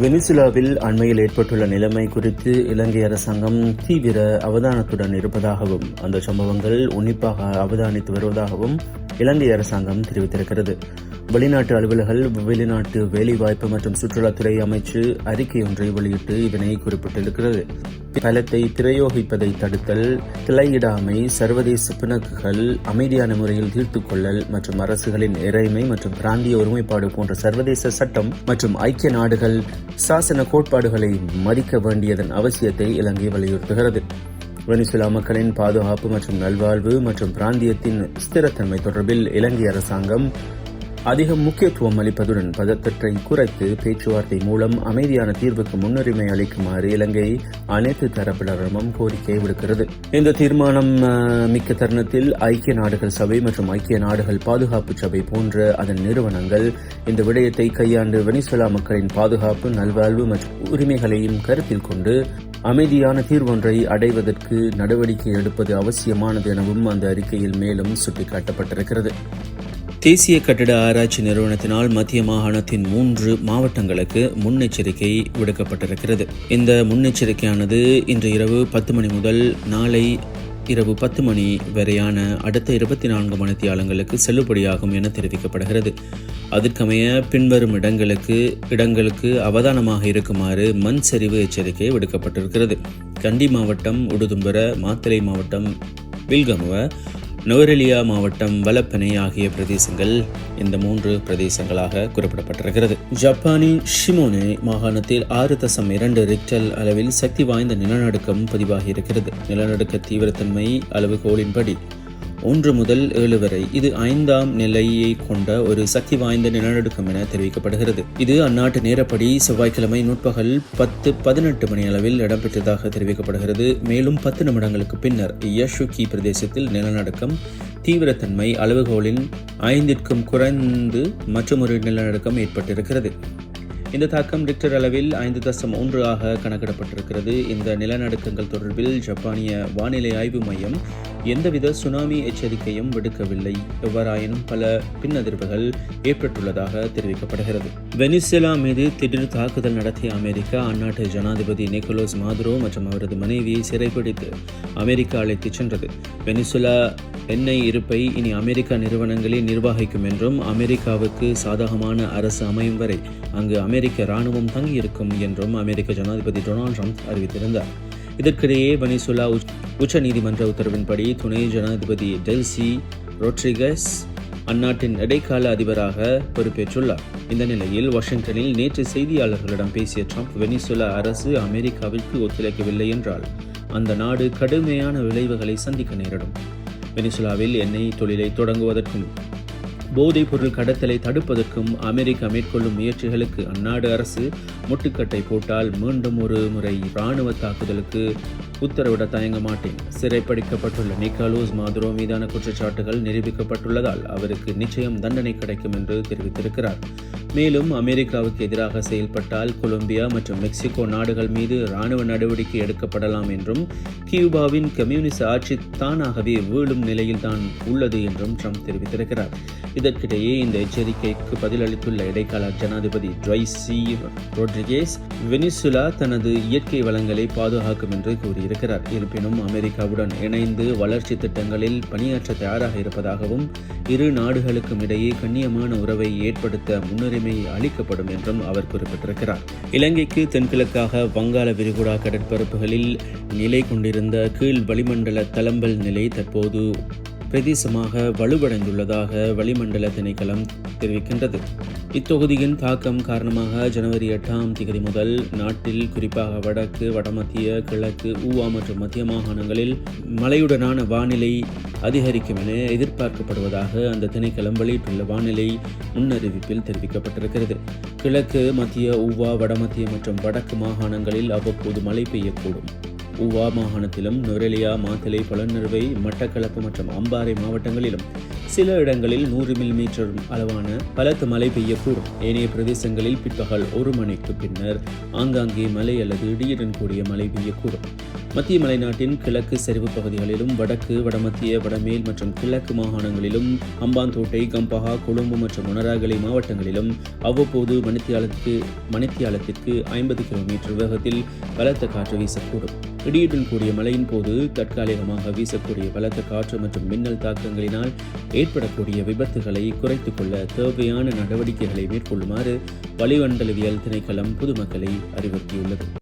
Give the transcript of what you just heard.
வெனிசுலாவில் அண்மையில் ஏற்பட்டுள்ள நிலைமை குறித்து இலங்கை அரசாங்கம் தீவிர அவதானத்துடன் இருப்பதாகவும் அந்த சம்பவங்கள் உன்னிப்பாக அவதானித்து வருவதாகவும் இலங்கை அரசாங்கம் தெரிவித்திருக்கிறது. வெளிநாட்டு அலுவலர்கள் வெளிநாட்டு வேலைவாய்ப்பு மற்றும் சுற்றுலாத்துறை அமைச்சு அறிக்கை ஒன்றை வெளியிட்டு இதனை குறிப்பிட்டிருக்கிறது. பலத்தை பிரயோகிப்பதை தடுத்தல் கிளையிடாமை சர்வதேச பிணக்குகள் அமைதியான முறையில் தீர்த்துக் கொள்ளல் மற்றும் அரசுகளின் இறைமை மற்றும் பிராந்திய ஒருமைப்பாடு போன்ற சர்வதேச சட்டம் மற்றும் ஐக்கிய நாடுகள் சாசன கோட்பாடுகளை மதிக்க வேண்டியதன் அவசியத்தை இலங்கை வலியுறுத்துகிறது. வெனிசுலா மக்களின் பாதுகாப்பு மற்றும் நல்வாழ்வு மற்றும் பிராந்தியத்தின் ஸ்திரத்தன்மை தொடர்பில் இலங்கை அரசாங்கம் அதிக முக்கியத்துவம் அளிப்பதுடன் பதற்றத்தை குறைத்து பேச்சுவார்த்தை மூலம் அமைதியான தீர்வுக்கு முன்னுரிமை அளிக்குமாறு இலங்கை அனைத்து தரப்பினரிடமும் கோரிக்கை விடுக்கிறது. இந்த தீர்மானம் மிக்க தருணத்தில் ஐக்கிய நாடுகள் சபை மற்றும் ஐக்கிய நாடுகள் பாதுகாப்பு சபை போன்ற அதன் நிறுவனங்கள் இந்த விடயத்தை கையாண்டு வெனிசுலா மக்களின் பாதுகாப்பு நல்வாழ்வு மற்றும் உரிமைகளையும் கருத்தில் கொண்டு அமைதியான தீர்வொன்றை அடைவதற்கு நடவடிக்கை எடுப்பது அவசியமானது எனவும் அந்த அறிக்கையில் மேலும் சுட்டிக்காட்டப்பட்டிருக்கிறது. தேசிய கட்டிட ஆராய்ச்சி நிறுவனத்தினால் மத்திய மாகாணத்தின் மூன்று மாவட்டங்களுக்கு முன்னெச்சரிக்கை விடுக்கப்பட்டிருக்கிறது. இந்த முன்னெச்சரிக்கையானது இன்று இரவு பத்து மணி முதல் நாளை இரவு பத்து மணி வரையான அடுத்த இருபத்தி நான்கு மணித்தியாலங்களுக்கு செல்லுபடியாகும் என தெரிவிக்கப்படுகிறது. அதற்கமைய பின்வரும் இடங்களுக்கு இடங்களுக்கு அவதானமாக இருக்குமாறு மண் சரிவு எச்சரிக்கை விடுக்கப்பட்டிருக்கிறது. கண்டி மாவட்டம் உடுதும்பர மாத்திரை மாவட்டம் வில்கமுவ நுவரெலியா மாவட்டம் வலப்பனை ஆகிய பிரதேசங்கள் இந்த மூன்று பிரதேசங்களாக குறிப்பிடப்பட்டிருக்கிறது. ஜப்பானின் ஷிமோனே மாகாணத்தில் ஆறு தசம் இரண்டு ரிக்டல் அளவில் சக்தி வாய்ந்த நிலநடுக்கம் பதிவாகியிருக்கிறது. நிலநடுக்க தீவிரத்தன்மை அளவுகோலின்படி ஒன்று முதல் ஏழு வரை. இது ஐந்தாம் நிலையை கொண்ட ஒரு சக்தி வாய்ந்த நிலநடுக்கம் என தெரிவிக்கப்படுகிறது. இது அந்நாட்டு நேரப்படி செவ்வாய்க்கிழமை நுட்பகல் பத்து பதினெட்டு மணி அளவில் இடம்பெற்றதாக தெரிவிக்கப்படுகிறது. மேலும் பத்து நிமிடங்களுக்கு பின்னர் யஷுகி பிரதேசத்தில் நிலநடுக்கம் தீவிரத்தன்மை அளவுகோலின் ஐந்திற்கும் குறைந்து மற்றொரு நிலநடுக்கம் ஏற்பட்டிருக்கிறது. இந்த தாக்கம் ரிக்டர் அளவில் ஐந்து தசம் ஒன்று ஆக கணக்கிடப்பட்டிருக்கிறது. இந்த நிலநடுக்கங்கள் தொடர்பில் ஜப்பானிய வானிலை ஆய்வு மையம் எந்தவித சுனாமி எச்சரிக்கையும் விடுக்கவில்லை. எவ்வாறாயினும் பல பின்னதிர்வுகள் ஏற்பட்டுள்ளதாக தெரிவிக்கப்படுகிறது. வெனிசுலா மீது திடீர் தாக்குதல் நடத்திய அமெரிக்கா அந்நாட்டு ஜனாதிபதி நிக்கோலோஸ் மாதுரோ மற்றும் அவரது மனைவியை சிறைப்பிடித்து அமெரிக்கா அழைத்துச் சென்றது. வெனிசுலா எண்ணெய் இருப்பை இனி அமெரிக்கா நிறுவனங்களே நிர்வகிக்கும் என்றும் அமெரிக்காவுக்கு சாதகமான அரசு அமையும் வரை அங்கு அமெரிக்க அமெரிக்க ராணுவம் தங்கியிருக்கும் என்றும் அமெரிக்க ஜனாதிபதி டொனால்ட் ட்ரம்ப் அறிவித்திருந்தார். இதற்கிடையே வெனிசுலா உச்ச- உச்ச நீதிமன்ற உத்தரவின்படி துணை ஜனாதிபதி டெல்சி ரொட்ரிகஸ் அந்நாட்டின் இடைக்கால அதிபராக பொறுப்பேற்றுள்ளார். இந்த நிலையில் வாஷிங்டனில் நேற்று செய்தியாளர்களிடம் பேசிய ட்ரம்ப் வெனிசுலா அரசு அமெரிக்காவிற்கு ஒத்துழைக்கவில்லை என்றால் அந்த நாடு கடுமையான விளைவுகளை சந்திக்க நேரிடும். வெனிசுலாவில் எண்ணெய் தொழிலை தொடங்குவதற்கும் போதைப் பொருள் கடத்தலை தடுப்பதற்கும் அமெரிக்கா மேற்கொள்ளும் முயற்சிகளுக்கு அந்நாடு அரசு முட்டுக்கட்டை போட்டால் மீண்டும் ஒரு முறை இராணுவ தாக்குதலுக்கு உத்தரவிட தயங்க மாட்டேன். சிறைப்படிக்கப்பட்டுள்ள நிக்காலோஸ் மாதுரோ மீதான குற்றச்சாட்டுகள் நிரூபிக்கப்பட்டுள்ளதால் அவருக்கு நிச்சயம் தண்டனை கிடைக்கும் என்று தெரிவித்திருக்கிறார். மேலும் அமெரிக்காவுக்கு எதிராக செயல்பட்டால் கொலம்பியா மற்றும் மெக்சிகோ நாடுகள் மீது இராணுவ நடவடிக்கை எடுக்கப்படலாம் என்றும் கியூபாவின் கம்யூனிச ஆட்சி தானாகவே வீழும் நிலையில்தான் உள்ளது என்றும் ட்ரம்ப் தெரிவித்திருக்கிறார். இதற்கிடையே இந்த எச்சரிக்கைக்கு பதிலளித்துள்ள இடைக்கால ஜனாதிபதி ட்ரைசி ரோட்ரிகேஸ் வெனிசுலா தனது இயற்கை வளங்களை பாதுகாக்கும் என்று கூறியிருக்கிறார். இருப்பினும் அமெரிக்காவுடன் இணைந்து வளர்ச்சி திட்டங்களில் பணியாற்ற தயாராக இருப்பதாகவும் இரு நாடுகளுக்கும் இடையே கண்ணியமான உறவை ஏற்படுத்த முன்னுரிமை அளிக்கப்படும் என்றும் அவர் குறிப்பிட்டிருக்கிறார். இலங்கைக்கு தென்கிழக்காக வங்காள விரிகுடா கடற்பரப்புகளில் நிலை கொண்டிருந்த கீழ் வளிமண்டல தளம்பல் நிலை தற்போது பிரதேசமாக வலுவடைந்துள்ளதாக வளிமண்டல திணைக்களம் தெரிவிக்கின்றது. இத்தொகுதியின் தாக்கம் காரணமாக ஜனவரி எட்டாம் தேதி முதல் நாட்டில் குறிப்பாக வடக்கு வடமத்திய கிழக்கு ஊவா மற்றும் மத்திய மாகாணங்களில் மழையுடனான வானிலை அதிகரிக்கும் என எதிர்பார்க்கப்படுவதாக அந்த திணைக்களம் வெளியிட்டுள்ள வானிலை முன்னறிவிப்பில் தெரிவிக்கப்பட்டிருக்கிறது. கிழக்கு மத்திய ஊவா வடமத்திய மற்றும் வடக்கு மாகாணங்களில் அவ்வப்போது மழை பெய்யக்கூடும். ஊவா மாகாணத்திலும் நொரெலியா மாத்தளை புலனறுவை மட்டக்களப்பு மற்றும் அம்பாறை மாவட்டங்களிலும் சில இடங்களில் நூறு மில்லிமீட்டர் அளவான பலத்த மழை பெய்யக்கூடும். ஏனைய பிரதேசங்களில் பிற்பகல் ஒரு மணிக்கு பின்னர் ஆங்காங்கே மழை அல்லது இடியுடன் கூடிய மழை பெய்யக்கூடும். மத்திய மலைநாட்டின் கிழக்கு சரிவு பகுதிகளிலும் வடக்கு வடமத்திய வடமேல் மற்றும் கிழக்கு மாகாணங்களிலும் அம்பாந்தோட்டை கம்பஹா கொழும்பு மற்றும் உணராகலை மாவட்டங்களிலும் அவ்வப்போது மணித்தியாலத்துக்கு மணித்தியாலத்திற்கு ஐம்பது கிலோமீட்டர் வேகத்தில் பலத்த காற்று வீசக்கூடும். இடியுடன் கூடிய மழையின் போது தற்காலிகமாக வீசக்கூடிய பலத்த காற்று மற்றும் மின்னல் தாக்கங்களினால் ஏற்படக்கூடிய விபத்துகளை குறைத்துக் கொள்ள தேவையான நடவடிக்கைகளை மேற்கொள்ளுமாறு வளிமண்டலவியல் திணைக்களம் பொதுமக்களை அறிவுறுத்தியுள்ளது.